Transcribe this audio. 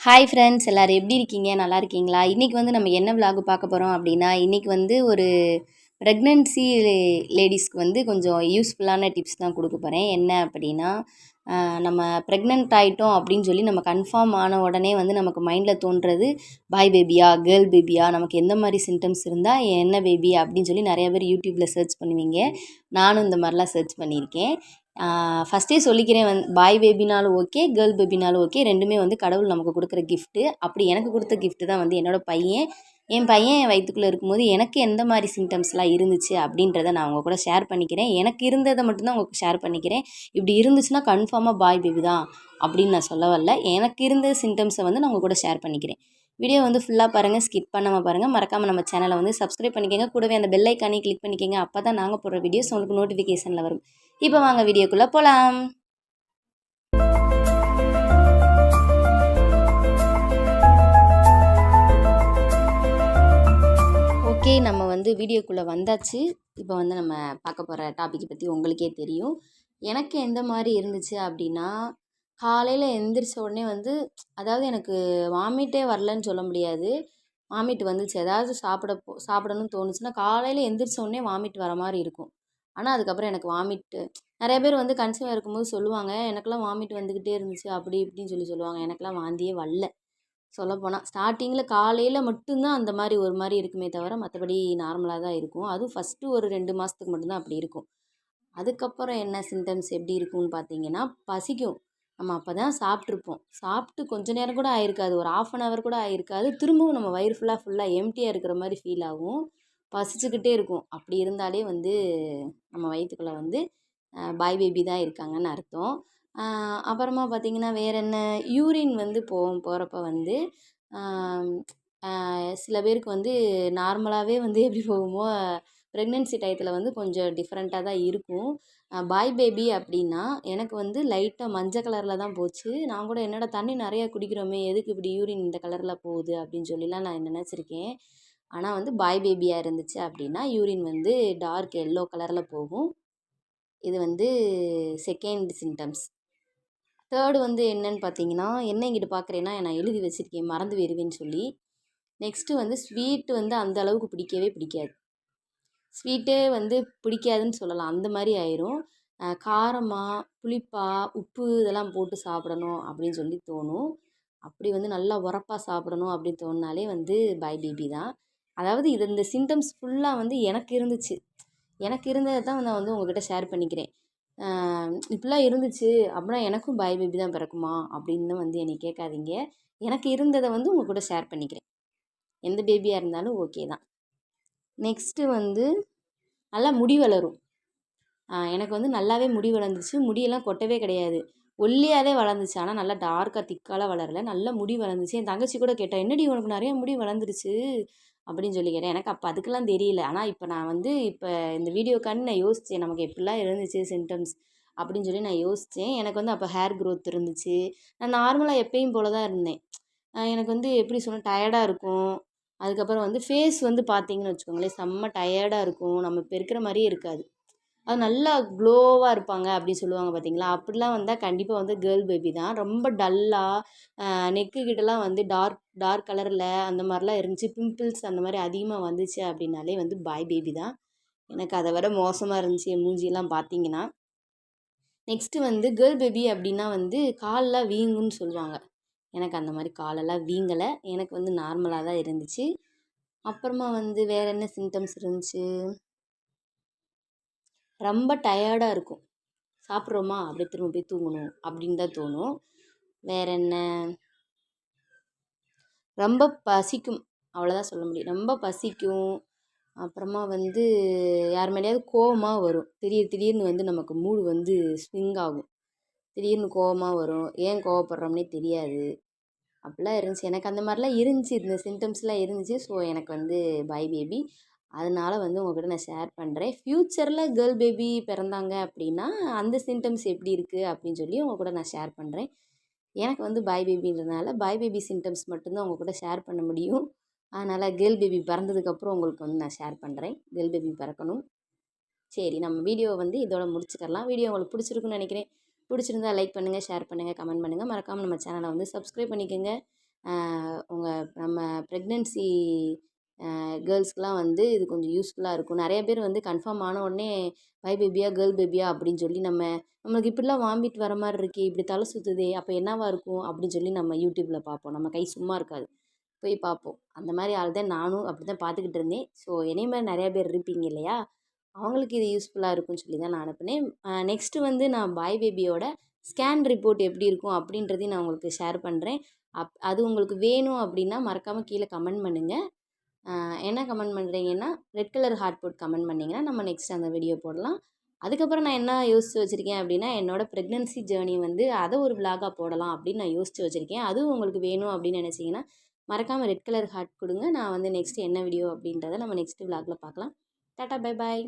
Hi friends எல்லோரும் எப்படி இருக்கீங்க? நல்லா இருக்கீங்களா? இன்றைக்கி வந்து நம்ம என்ன விலாகு பார்க்க போகிறோம் அப்படின்னா இன்றைக்கி வந்து ஒரு ப்ரெக்னென்சி லேடிஸ்க்கு வந்து கொஞ்சம் யூஸ்ஃபுல்லான டிப்ஸ் தான் கொடுக்க போகிறேன் என்ன அப்படின்னா நம்ம ப்ரெக்னென்ட் ஆகிட்டோம் அப்படின்னு சொல்லி நம்ம கன்ஃபார்ம் ஆன உடனே வந்து நமக்கு மைண்டில் தோன்றது பாய் பேபியா கேர்ள் பேபியா நமக்கு எந்த மாதிரி சிம்டம்ஸ் இருந்தால் என்ன பேபி அப்படின்னு சொல்லி நிறைய பேர் யூடியூப்பில் சர்ச் பண்ணுவீங்க. நானும் இந்த மாதிரிலாம் சர்ச் பண்ணியிருக்கேன். ஃபஸ்ட்டே சொல்லிக்கிறேன் வந் பாய் பேபினாலும் ஓகே கேர்ள் பேபினாலும் ஓகே ரெண்டுமே வந்து கடவுள் நமக்கு கொடுக்குற கிஃப்ட்டு அப்படி எனக்கு கொடுத்த கிஃப்ட்டு தான் வந்து என்னோடய பையன். என் பையன் என் வயிற்றுக்குள்ளே இருக்கும்போது எனக்கு எந்த மாதிரி சிம்டம்ஸ்லாம் இருந்துச்சு அப்படின்றத நான் உங்கள் கூட ஷேர் பண்ணிக்கிறேன். எனக்கு இருந்ததை மட்டும்தான் உங்களுக்கு ஷேர் பண்ணிக்கிறேன். இப்படி இருந்துச்சுன்னா கன்ஃபார்மாக பாய் பேபி தான் அப்படின்னு நான் சொல்ல வரல. எனக்கு இருந்த சிம்டம்ஸை வந்து நான் உங்கள் கூட ஷேர் பண்ணிக்கிறேன். வீடியோ வந்து ஃபுல்லாக பாருங்கள் ஸ்கிப் பண்ணாமல் பாருங்கள் மறக்காமல் நம்ம சேனலை வந்து சப்ஸ்கிரைப் பண்ணிக்கோங்க. கூடவே அந்த பெல் ஐக்கானே கிளிக் பண்ணிக்கோங்க. அப்போ தான் நாங்கள் போடுற வீடியோஸ் உங்களுக்கு நோட்டிஃபிகேஷனில் வரும். இப்போ வாங்க வீடியோக்குள்ளே போகலாம் ஓகே நம்ம வந்து வீடியோக்குள்ளே வந்தாச்சு. இப்போ வந்து நம்ம பார்க்க போகிற டாப்பிக்கை பற்றி உங்களுக்கே தெரியும். எனக்கு எந்த மாதிரி இருந்துச்சு அப்படின்னா காலையில் எந்திரிச்ச உடனே வந்து அதாவது எனக்கு வாமிட்டே வரலன்னு சொல்ல முடியாது. வாமிட் வந்துச்சு. ஏதாவது சாப்பிட போ சாப்பிடணும்னு தோணுச்சுன்னா காலையில் எந்திரிச்ச உடனே வாமிட் வர மாதிரி இருக்கும். ஆனால் அதுக்கப்புறம் எனக்கு வாமிட்டு நிறைய பேர் வந்து கன்சீவாக இருக்கும்போது சொல்லுவாங்க எனக்கெல்லாம் வாமிட் வந்துக்கிட்டே இருந்துச்சு அப்படி இப்படின்னு சொல்லி சொல்லுவாங்க. எனக்கெல்லாம் வாந்தியே வரல. சொல்லப்போனால் ஸ்டார்டிங்கில் காலையில் மட்டும்தான் அந்த மாதிரி ஒரு மாதிரி இருக்குமே தவிர மற்றபடி நார்மலாக தான் இருக்கும். அதுவும் ஃபஸ்ட்டு ஒரு ரெண்டு மாதத்துக்கு மட்டும்தான் அப்படி இருக்கும். அதுக்கப்புறம் என்ன சிம்டம்ஸ் எப்படி இருக்கும்னு பார்த்தீங்கன்னா பசிக்கும். நம்ம அப்போ தான் சாப்பிட்ருப்போம் சாப்பிட்டு கொஞ்ச நேரம் கூட ஆயிருக்காது. ஒரு ஆஃப் அன் ஹவர் கூட ஆயிருக்காது. திரும்பவும் நம்ம வயிறு ஃபுல்லாக ஃபுல்லாக எம்டியாக இருக்கிற மாதிரி ஃபீல் ஆகும். பசிச்சுக்கிட்டே இருக்கும். அப்படி இருந்தாலே வந்து நம்ம வயிற்றுக்குள்ளே வந்து பாய் பேபி தான் இருக்காங்கன்னு அர்த்தம். அப்புறமா பார்த்திங்கன்னா வேறு என்ன? யூரின் வந்து போ போகிறப்ப வந்து சில பேருக்கு வந்து நார்மலாகவே வந்து எப்படி போகுமோ ப்ரெக்னென்சி டயத்தில் வந்து கொஞ்சம் டிஃப்ரெண்ட்டாக தான் இருக்கும். பாய் பேபி அப்படின்னா எனக்கு வந்து லைட்டாக மஞ்சள் கலரில் தான் போச்சு. நான் கூட என்னோடய தண்ணி நிறையா குடிக்கிறோமே எதுக்கு இப்படி யூரின் இந்த கலரில் போகுது அப்படின்னு சொல்லிலாம் நான் நினச்சிருக்கேன். ஆனால் வந்து பாய் பேபியாக இருந்துச்சு அப்படின்னா யூரின் வந்து டார்க் எல்லோ கலரில் போகும். இது வந்து செகண்ட் சிம்டம்ஸ். தேர்டு வந்து என்னன்னு பார்த்தீங்கன்னா என்ன இங்கிட்டு பார்க்குறேன்னா நான் எழுதி வச்சுருக்கேன் மறந்து வருவேன்னு சொல்லி. நெக்ஸ்ட்டு வந்து ஸ்வீட் வந்து அந்த அளவுக்கு பிடிக்கவே பிடிக்காது. ஸ்வீட்டே வந்து பிடிக்காதுன்னு சொல்லலாம் அந்த மாதிரி ஆயிரும். காரமாக புளிப்பாக புளிப்பா உப்பு இதெல்லாம் போட்டு சாப்பிடணும் அப்படின்னு சொல்லி தோணும். அப்படி வந்து நல்லா உரப்பாக சாப்பிடணும் அப்படின்னு தோணுனாலே வந்து பாய் பேபி தான். அதாவது இது இந்த சிம்டம்ஸ் ஃபுல்லாக வந்து எனக்கு இருந்துச்சு. எனக்கு இருந்ததை தான் நான் வந்து உங்ககிட்ட ஷேர் பண்ணிக்கிறேன். இப்படிலாம் இருந்துச்சு அப்படின்னா எனக்கும் பாய் பேபி தான் பிறக்குமா? அப்படின்னு வந்து என்னை கேட்காதீங்க. எனக்கு இருந்ததை வந்து உங்கள் கூட ஷேர் பண்ணிக்கிறேன். எந்த பேபியாக இருந்தாலும் ஓகே தான். நெக்ஸ்ட்டு வந்து நல்லா முடி வளரும். எனக்கு வந்து நல்லாவே முடி வளர்ந்துச்சு. முடியெல்லாம் கொட்டவே கிடையாது. ஒல்லியாகவே வளர்ந்துச்சு. ஆனால் நல்லா டார்க்காக திக்காலாம் வளரல. நல்லா முடி வளர்ந்துச்சு. என் தங்கச்சி கூட கேட்டால் என்னடி உனக்கு நிறைய முடி வளர்ந்துருச்சு? அப்படின்னு சொல்லி கேட்டேன் எனக்கு அப்போ அதுக்கெல்லாம் தெரியல. ஆனால் இப்போ நான் வந்து இப்போ இந்த வீடியோக்காண்டி நான் யோசித்தேன் நமக்கு எப்படிலாம் இருந்துச்சு சிம்டம்ஸ் அப்படின்னு சொல்லி நான் யோசித்தேன் எனக்கு வந்து அப்போ ஹேர் க்ரோத் இருந்துச்சு. நான் நார்மலாக எப்பயும் போல தான் இருந்தேன். எனக்கு வந்து எப்படி சொன்னால் டயர்டாக இருக்கும். அதுக்கப்புறம் வந்து ஃபேஸ் வந்து பார்த்தீங்கன்னு வச்சுக்கோங்களேன் செம்ம டயர்டாக இருக்கும். நம்ம இப்போ இருக்கிற மாதிரியே இருக்காது. அது நல்லா க்ளோவாக இருப்பாங்க அப்படின்னு சொல்லுவாங்க பார்த்தீங்களா அப்படிலாம் வந்தால் கண்டிப்பாக வந்து கேர்ள் பேபி தான். ரொம்ப டல்லாக நெக்கு கிட்டலாம் வந்து டார்க் டார்க் கலரில் அந்த மாதிரிலாம் இருந்துச்சு. பிம்பிள்ஸ் அந்த மாதிரி அதிகமாக வந்துச்சு அப்படின்னாலே வந்து பாய் பேபி தான். எனக்கு அதை விட மோசமாக இருந்துச்சு என் மூஞ்சியெல்லாம் பார்த்தீங்கன்னா நெக்ஸ்ட்டு வந்து கேர்ள் பேபி அப்படின்னா வந்து காலெலாம் வீங்குன்னு சொல்லுவாங்க. எனக்கு அந்த மாதிரி காலெல்லாம் வீங்கலை. எனக்கு வந்து நார்மலாக தான் இருந்துச்சு. அப்புறமா வந்து வேறு என்ன சிம்டம்ஸ் இருந்துச்சு? ரொம்ப டயர்டாக இருக்கும். சாப்பிட்றோமா? அப்படியே திரும்ப போய் தூங்கணும். அப்படின்னு தான் தோணும். வேற என்ன? ரொம்ப பசிக்கும். அவ்வளோதான் சொல்ல முடியும். ரொம்ப பசிக்கும். அப்புறமா வந்து யார் மேலேயாவது கோவமாக வரும். திடீர் திடீர்னு வந்து நமக்கு மூடு வந்து ஸ்விங் ஆகும். திடீர்னு கோவமாக வரும். ஏன் கோவப்படுறோம்னே தெரியாது. அப்படிலாம் இருந்துச்சு. எனக்கு அந்த மாதிரிலாம் இருந்துச்சு. இந்த சிம்டம்ஸ்லாம் இருந்துச்சு. ஸோ எனக்கு வந்து பாய் பேபி அதனால வந்து உங்ககிட்ட நான் ஷேர் பண்ணுறேன் ஃப்யூச்சரில் கேர்ள் பேபி பிறந்தாங்க அப்படின்னா அந்த சிம்டம்ஸ் எப்படி இருக்குது அப்படின்னு சொல்லி உங்கள் கூட நான் ஷேர் பண்ணுறேன் எனக்கு வந்து பாய் பேபின்றதுனால பாய் பேபி சிம்டம்ஸ் மட்டும்தான் உங்கள் கூட ஷேர் பண்ண முடியும். அதனால் கேர்ள் பேபி பிறந்ததுக்கப்புறம் உங்களுக்கு வந்து நான் ஷேர் பண்ணுறேன் கேர்ள் பேபி பிறக்கணும். சரி நம்ம வீடியோவை வந்து இதோட முடிச்சுக்கலாம் வீடியோ உங்களுக்கு பிடிச்சிருக்குன்னு நினைக்கிறேன். பிடிச்சிருந்தா லைக் பண்ணுங்கள் ஷேர் பண்ணுங்கள் கமெண்ட் பண்ணுங்கள் மறக்காமல் நம்ம சேனலை வந்து சப்ஸ்கிரைப் பண்ணிக்கோங்க. உங்கள் நம்ம ப்ரெக்னென்சி கேர்ள்ஸ்க்குலாம் வந்து இது கொஞ்சம் யூஸ்ஃபுல்லாக இருக்கும். நிறைய பேர் வந்து கன்ஃபார்ம் ஆன உடனே பாய் பேபியா கேர்ள் பேபியா? அப்படின்னு சொல்லி நம்ம நம்மளுக்கு இப்படிலாம் வாமிட் வர மாதிரி இருக்கே இப்படி தலை சுற்றுதே அப்போ என்னவா இருக்கும்? அப்படின்னு சொல்லி நம்ம யூடியூப்பில் பார்ப்போம். நம்ம கை சும்மா இருக்காது. போய் பார்ப்போம். அந்த மாதிரி ஆள் தான் நானும் அப்படி தான் பார்த்துக்கிட்டு இருந்தேன். ஸோ என்னை மாதிரி நிறையா பேர் இருப்பீங்க இல்லையா? அவங்களுக்கு இது யூஸ்ஃபுல்லாக இருக்கும்னு சொல்லி தான் நான் அனுப்புனேன். நெக்ஸ்ட்டு வந்து நான் பாய் பேபியோட ஸ்கேன் ரிப்போர்ட் எப்படி இருக்கும்? அப்படின்றதையும் நான் உங்களுக்கு ஷேர் பண்ணுறேன் அப் அது உங்களுக்கு வேணும் அப்படின்னா மறக்காமல் கீழே கமெண்ட் பண்ணுங்கள் என்ன கமெண்ட் பண்ணுறீங்கன்னா ரெட் கலர் ஹார்ட் போட் கமெண்ட் பண்ணிங்கன்னா நம்ம நெக்ஸ்ட் அந்த வீடியோ போடலாம். அதுக்கப்புறம் நான் என்ன யோசித்து வச்சுருக்கேன் அப்படின்னா என்னோடய ப்ரெக்னென்சி ஜேர்னி வந்து அதை ஒரு விலாகாக போடலாம் அப்படின்னு நான் யோசித்து வச்சுருக்கேன். அதுவும் உங்களுக்கு வேணும் அப்படின்னு நினச்சிங்கன்னா மறக்காமல் ரெட் கலர் ஹார்ட் கொடுங்க. நான் வந்து நெக்ஸ்ட் என்ன வீடியோ அப்படின்றத நம்ம நெக்ஸ்ட் விலாகில் பார்க்கலாம். Tata bye bye